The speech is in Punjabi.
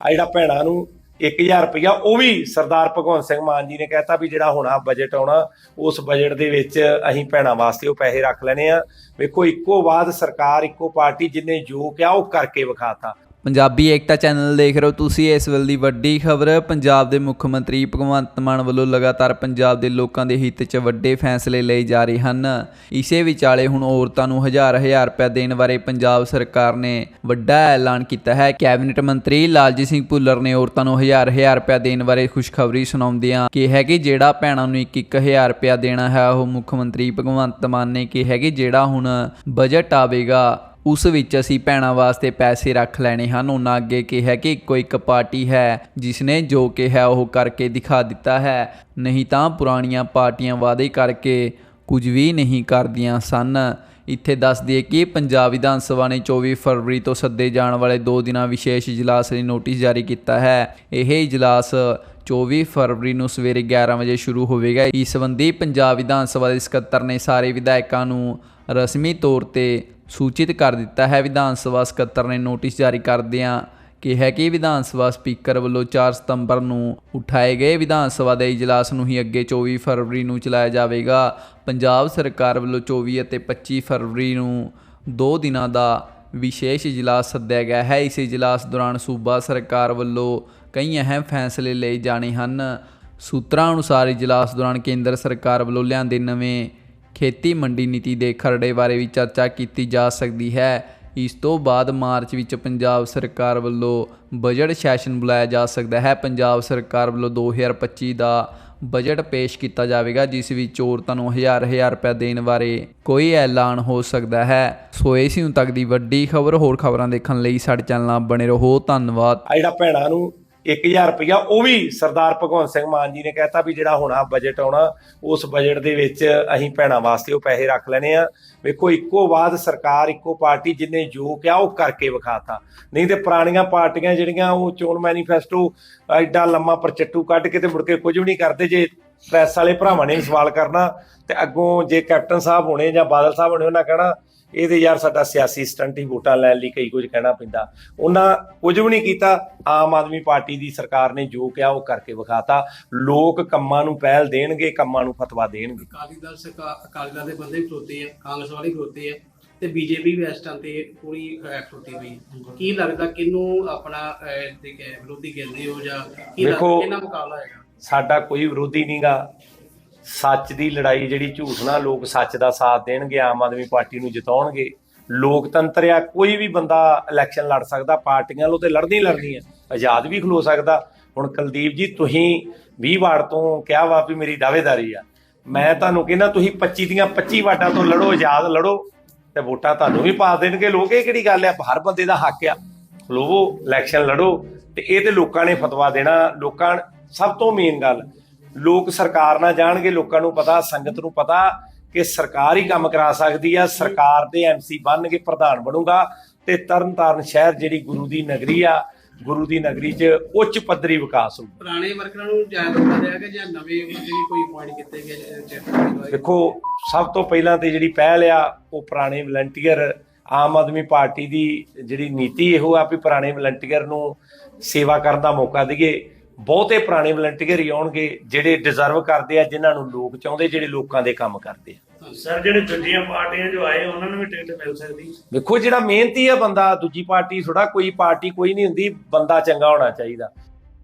ਆ ਜਿਹੜਾ ਭੈਣਾਂ ਨੂੰ 1000 ਰੁਪਇਆ ਉਹ ਵੀ ਸਰਦਾਰ ਭਗਵੰਤ ਸਿੰਘ ਮਾਨ ਜੀ ਨੇ ਕਹਿਤਾ ਵੀ ਜਿਹੜਾ ਹੁਣ ਬਜਟ ਆਉਣਾ, ਉਸ ਬਜਟ ਦੇ ਵਿੱਚ ਅਸੀਂ ਭੈਣਾਂ ਵਾਸਤੇ ਉਹ ਪੈਸੇ ਰੱਖ ਲੈਣੇ ਆ। ਵੇਖੋ, ਇੱਕੋ ਬਾਅਦ ਸਰਕਾਰ, ਇੱਕੋ ਪਾਰਟੀ ਜਿਨੇ ਜੋ ਕਿਹਾ ਉਹ ਕਰਕੇ ਵਿਖਾਤਾ। ਪੰਜਾਬੀ ਏਕਤਾ ਚੈਨਲ ਦੇਖ ਰਹੇ ਹੋ ਤੁਸੀਂ, ਇਸ ਵੇਲੇ ਦੀ ਵੱਡੀ ਖਬਰ, ਪੰਜਾਬ ਦੇ ਮੁੱਖ ਮੰਤਰੀ ਭਗਵੰਤ ਮਾਨ ਵੱਲੋਂ ਲਗਾਤਾਰ ਪੰਜਾਬ ਦੇ ਲੋਕਾਂ ਦੇ ਹਿੱਤ 'ਚ ਵੱਡੇ ਫੈਸਲੇ ਲਏ ਜਾ ਰਹੇ ਹਨ। ਇਸੇ ਵਿਚਾਲੇ ਹੁਣ ਔਰਤਾਂ ਨੂੰ ਹਜ਼ਾਰ ਹਜ਼ਾਰ ਰੁਪਏ ਦੇਣ ਬਾਰੇ ਪੰਜਾਬ ਸਰਕਾਰ ਨੇ ਵੱਡਾ ਐਲਾਨ ਕੀਤਾ ਹੈ। ਕੈਬਨਿਟ ਮੰਤਰੀ ਲਾਲਜੀਤ ਸਿੰਘ ਭੁੱਲਰ ਨੇ ਔਰਤਾਂ ਨੂੰ ਹਜ਼ਾਰ ਹਜ਼ਾਰ ਰੁਪਏ ਦੇਣ ਬਾਰੇ ਖੁਸ਼ਖਬਰੀ ਸੁਣਾਉਂਦਿਆਂ ਕਿਹਾ ਕਿ ਜਿਹੜਾ ਭੈਣਾਂ ਨੂੰ 1-1000 ਰੁਪਏ ਦੇਣਾ ਹੈ, ਉਹ ਮੁੱਖ ਮੰਤਰੀ ਭਗਵੰਤ ਮਾਨ ਨੇ ਕਿਹਾ ਕਿ ਜਿਹੜਾ ਹੁਣ ਬਜਟ ਆਵੇਗਾ ਉਸ ਵਿੱਚ ਅਸੀਂ ਭੈਣਾਂ ਵਾਸਤੇ ਪੈਸੇ ਰੱਖ ਲੈਣੇ ਹਨ। ਉਹਨਾਂ ਅੱਗੇ ਕਿਹਾ ਕਿ ਇੱਕੋ ਇੱਕ ਪਾਰਟੀ ਹੈ ਜਿਸ ਨੇ ਜੋ ਕਿਹਾ ਉਹ ਕਰਕੇ ਦਿਖਾ ਦਿੱਤਾ ਹੈ। ਨਹੀਂ ਤਾਂ ਪੁਰਾਣੀਆਂ ਪਾਰਟੀਆਂ ਵਾਅਦੇ ਕਰਕੇ ਕੁਝ ਵੀ ਨਹੀਂ ਕਰਦੀਆਂ ਸਨ। ਇੱਥੇ ਦੱਸ ਦਈਏ ਕਿ ਪੰਜਾਬ ਵਿਧਾਨ ਸਭਾ ਨੇ 24 ਫਰਵਰੀ ਤੋਂ ਸੱਦੇ ਜਾਣ ਵਾਲੇ 2 ਦਿਨਾਂ ਵਿਸ਼ੇਸ਼ ਇਜਲਾਸ ਲਈ ਨੋਟਿਸ ਜਾਰੀ ਕੀਤਾ ਹੈ। ਇਹ ਇਜਲਾਸ 24 ਫਰਵਰੀ ਨੂੰ ਸਵੇਰੇ 11 ਵਜੇ ਸ਼ੁਰੂ ਹੋਵੇਗਾ। ਇਸ ਸੰਬੰਧੀ ਪੰਜਾਬ ਵਿਧਾਨ ਸਭਾ ਦੇ ਸਕੱਤਰ ਨੇ ਸਾਰੇ ਵਿਧਾਇਕਾਂ ਨੂੰ ਰਸਮੀ ਤੌਰ ਤੇ ਸੂਚਿਤ ਕਰ ਦਿੱਤਾ ਹੈ। ਵਿਧਾਨ ਸਭਾ ਸਕੱਤਰ ਨੇ ਨੋਟਿਸ ਜਾਰੀ ਕਰਦਿਆਂ ਕਿਹਾ ਕਿ ਵਿਧਾਨ ਸਭਾ ਸਪੀਕਰ ਵੱਲੋਂ 4 ਸਤੰਬਰ ਨੂੰ ਉਠਾਏ ਗਏ। ਵਿਧਾਨ ਸਭਾ ਦੇ ਇਜਲਾਸ ਨੂੰ ਹੀ ਅੱਗੇ 24 ਫਰਵਰੀ ਨੂੰ ਚਲਾਇਆ ਜਾਵੇਗਾ। ਪੰਜਾਬ ਸਰਕਾਰ ਵੱਲੋਂ 24 ਅਤੇ 25 ਫਰਵਰੀ ਨੂੰ ਦੋ ਦਿਨਾਂ ਦਾ ਵਿਸ਼ੇਸ਼ ਇਜਲਾਸ ਸੱਦਿਆ ਗਿਆ ਹੈ। ਇਸ ਇਜਲਾਸ ਦੌਰਾਨ ਸੂਬਾ ਸਰਕਾਰ ਵੱਲੋਂ ਕਈ ਅਹਿਮ ਫੈਸਲੇ ਲਏ ਜਾਣੇ ਹਨ। ਸੂਤਰਾਂ ਅਨੁਸਾਰ ਇਜਲਾਸ ਦੌਰਾਨ ਕੇਂਦਰ ਸਰਕਾਰ ਵੱਲੋਂ ਲਿਆਂਦੇ ਨਵੇਂ ਖੇਤੀ ਮੰਡੀ ਨੀਤੀ ਦੇ ਖਰੜੇ ਬਾਰੇ ਵੀ ਚਰਚਾ ਕੀਤੀ ਜਾ ਸਕਦੀ ਹੈ। ਇਸ ਤੋਂ ਬਾਅਦ ਮਾਰਚ ਵਿੱਚ ਪੰਜਾਬ ਸਰਕਾਰ ਵੱਲੋਂ ਬਜਟ ਸੈਸ਼ਨ ਬੁਲਾਇਆ ਜਾ ਸਕਦਾ ਹੈ। ਪੰਜਾਬ ਸਰਕਾਰ ਵੱਲੋਂ 2025 ਦਾ ਬਜਟ ਪੇਸ਼ ਕੀਤਾ ਜਾਵੇਗਾ, ਜਿਸ ਵਿੱਚ ਔਰਤਾਂ ਨੂੰ ਹਜ਼ਾਰ ਹਜ਼ਾਰ ਰੁਪਏ ਦੇਣ ਬਾਰੇ ਕੋਈ ਐਲਾਨ ਹੋ ਸਕਦਾ ਹੈ। ਸੋ ਇਹ ਸੀ ਹੁਣ ਤੱਕ ਦੀ ਵੱਡੀ ਖਬਰ। ਹੋਰ ਖਬਰਾਂ ਦੇਖਣ ਲਈ ਸਾਡੇ ਚੈਨਲ ਨਾਲ ਬਣੇ ਰਹੋ। ਧੰਨਵਾਦ। ਆ ਜਿਹੜਾ ਭੈਣਾਂ ਨੂੰ 1000 ਰੁਪਇਆ ਉਹ ਵੀ ਸਰਦਾਰ ਭਗਵੰਤ ਸਿੰਘ ਮਾਨ ਜੀ ਨੇ ਕਹਿਤਾ ਵੀ ਜਿਹੜਾ ਹੁਣ ਬਜਟ ਆਉਣਾ, ਉਸ ਬਜਟ ਦੇ ਵਿੱਚ ਅਸੀਂ ਭੈਣਾਂ ਵਾਸਤੇ ਉਹ ਪੈਸੇ ਰੱਖ ਲੈਣੇ ਆ। ਵੇਖੋ, ਇੱਕੋ ਬਾਅਦ ਸਰਕਾਰ, ਇੱਕੋ ਪਾਰਟੀ ਜਿਨੇ ਜੋ ਕਿਹਾ, ਉਹ ਕਰਕੇ ਵਿਖਾਤਾ। ਨਹੀਂ ਤੇ ਪੁਰਾਣੀਆਂ ਪਾਰਟੀਆਂ ਜਿਹੜੀਆਂ, ਉਹ ਚੋਣ ਮੈਨੀਫੈਸਟੋ ਐਡਾ ਲੰਮਾ ਪਰਚੱਟੂ ਕੱਢ ਕੇ ਤੇ ਮੁੜ ਕੇ ਕੁਝ ਵੀ ਨਹੀਂ ਕਰਦੇ, ਜੇ ਪ੍ਰੈਸ ਵਾਲੇ ਭਰਾਵਾਂ ਨੇ ਵੀ ਸਵਾਲ ਕਰਨਾ, ਤੇ ਅੱਗੋਂ ਜੇ ਕੈਪਟਨ ਸਾਹਿਬ ਹੋਣੇ ਜਾਂ ਬਾਦਲ ਸਾਹਿਬ ਹੋਣੇ, ਉਹਨਾਂ ਕਹਿਣਾ ਇਹ ਤੇ ਯਾਰ ਸਾਡਾ ਸਿਆਸੀ ਸਟੰਟ ਹੀ ਵੋਟਾਂ ਲੈਣ ਲਈ ਕਈ ਕੁਝ ਕਹਿਣਾ ਪੈਂਦਾ। ਉਹਨਾਂ ਕੁਝ ਵੀ ਨਹੀਂ ਕੀਤਾ ਆਮ ਆਦਮੀ ਪਾਰਟੀ ਦੀ ਸਰਕਾਰ ਨੇ ਜੋ ਕਿਹਾ ਉਹ ਕਰਕੇ ਵਿਖਾਤਾ। ਲੋਕ ਕੰਮਾਂ ਨੂੰ ਪਹਿਲ ਦੇਣਗੇ ਕੰਮਾਂ ਨੂੰ ਫਤਵਾ ਦੇਣਗੇ। ਅਕਾਲੀ ਦਲ ਸਰਕਾਰ ਅਕਾਲੀ ਦਲ ਦੇ ਬੰਦੇ ਵੀ ਖਲੋਤੇ ਆ ਕਾਂਗਰਸ ਵਾਲੇ ਖਲੋਤੇ ਆ ਤੇ ਬੀਜੇਪੀ ਵੀ ਇਸ ਟਾਈਮ ਤੇ ਪੂਰੀ ਖਲੋਤੀ ਪਈ ਹੈ। ਕੀ ਲੱਗਦਾ ਕਿਹਨੂੰ ਆਪਣਾ ਵਿਰੋਧੀ ਕਹਿੰਦੇ ਹੋ ਜਾਂ ਕੀ ਲੱਗਦਾ ਦੇਖੋ- ਕਿਹਨਾਂ ਮੁਕਾਬਲਾ ਹੈਗਾ? ਸਾਡਾ ਕੋਈ ਵਿਰੋਧੀ ਨਹੀਂਗਾ ਸੱਚ ਦੀ ਲੜਾਈ ਜਿਹੜੀ ਝੂਠ ਨਾਲ ਲੋਕ ਸੱਚ ਦਾ ਸਾਥ ਦੇਣਗੇ, ਆਮ ਆਦਮੀ ਪਾਰਟੀ ਨੂੰ ਜਿਤਾਉਣਗੇ। ਲੋਕਤੰਤਰ ਆ, ਕੋਈ ਵੀ ਬੰਦਾ ਇਲੈਕਸ਼ਨ ਲੜ ਸਕਦਾ, ਪਾਰਟੀਆਂ ਲੋ ਤੇ ਲੜਨੀ ਹੀ ਆਜ਼ਾਦ ਵੀ ਖਲੋ ਸਕਦਾ। ਹੁਣ ਕੁਲਦੀਪ ਜੀ, ਤੁਸੀਂ 20 ਵਾਰ ਤੋਂ ਕਿਹਾ ਵਾ ਵੀ ਮੇਰੀ ਦਾਅਵੇਦਾਰੀ ਆ। ਮੈਂ ਤੁਹਾਨੂੰ ਕਹਿੰਦਾ, ਤੁਸੀਂ 25 ਦੀਆਂ 25 ਵਾਟਾਂ ਤੋਂ ਲੜੋ, ਆਜ਼ਾਦ ਲੜੋ, ਤੇ ਵੋਟਾਂ ਤੁਹਾਨੂੰ ਵੀ ਪਾ ਦੇਣਗੇ। ਲੋਕ ਇਹ ਕਿਹੜੀ ਗੱਲ ਆ, ਹਰ ਬੰਦੇ ਦਾ ਹੱਕ ਆ। ਖਲੋਵੋ ਇਲੈਕਸ਼ਨ ਲੜੋ, ਤੇ ਇਹ ਤੇ ਲੋਕਾਂ ਨੇ ਫਤਵਾ ਦੇਣਾ। ਲੋਕਾਂ, ਸਭ ਤੋਂ ਮੇਨ ਗੱਲ ਲੋਕ ਸਰਕਾਰ ਨਾਲ ਜਾਣਗੇ ਲੋਕਾਂ ਨੂੰ ਪਤਾ ਸੰਗਤ ਨੂੰ ਪਤਾ ਕਿ ਸਰਕਾਰ ਹੀ ਕੰਮ ਕਰਾ ਸਕਦੀ ਆ ਸਰਕਾਰ ਦੇ ਐਮਸੀ ਬਣਨਗੇ ਪ੍ਰਧਾਨ ਬਣੂਗਾ ਤੇ ਤਰਨਤਾਰਨ ਸ਼ਹਿਰ ਜਿਹੜੀ ਗੁਰੂ ਦੀ ਨਗਰੀ ਆ ਗੁਰੂ ਦੀ ਨਗਰੀ 'ਚ ਉੱਚ ਪੱਧਰੀ ਵਿਕਾਸ ਹੋਊ। ਪੁਰਾਣੇ ਵਰਕਰਾਂ ਨੂੰ ਜਾਇਜ਼ ਦਿੱਤਾ ਜਾਏਗਾ ਜਾਂ ਨਵੇਂ ਵੀ ਕੋਈ ਪੁਆਇੰਟ ਕੀਤੇ ਗਏ ਦੇਖੋ ਸਭ ਤੋਂ ਪਹਿਲਾਂ ਤੇ ਜਿਹੜੀ ਪਹਿਲ ਆ ਉਹ ਪੁਰਾਣੇ ਵਲੰਟੀਅਰ ਆਮ ਆਦਮੀ ਪਾਰਟੀ ਦੀ ਜਿਹੜੀ ਨੀਤੀ ਇਹੋ ਆ ਵੀ ਪੁਰਾਣੇ ਵਲੰਟੀਅਰ ਨੂੰ ਸੇਵਾ ਕਰਨ ਦਾ ਮੌਕਾ ਦਈਏ। ਬਹੁਤੇ ਪੁਰਾਣੇ ਵਲੰਟੀਅਰ ਹੀ ਆਉਣਗੇ ਜਿਹੜੇ ਡਿਜ਼ਰਵ ਕਰਦੇ ਆ ਜਿਨ੍ਹਾਂ ਨੂੰ ਲੋਕ ਚਾਹੁੰਦੇ ਜਿਹੜੇ ਲੋਕਾਂ ਦੇ ਕੰਮ ਕਰਦੇ ਆ। ਸਰ ਜਿਹੜੇ ਦੂਜੀਆਂ ਪਾਰਟੀਆਂ ਜੋ ਆਏ ਉਹਨਾਂ ਨੂੰ ਵੀ ਟਿਕਟ ਮਿਲ ਸਕਦੀ? ਵੇਖੋ ਜਿਹੜਾ ਮਿਹਨਤੀ ਆ ਬੰਦਾ ਦੂਜੀ ਪਾਰਟੀ ਥੋੜਾ ਕੋਈ ਪਾਰਟੀ ਕੋਈ ਨਹੀਂ ਹੁੰਦੀ ਬੰਦਾ ਚੰਗਾ ਹੋਣਾ ਚਾਹੀਦਾ।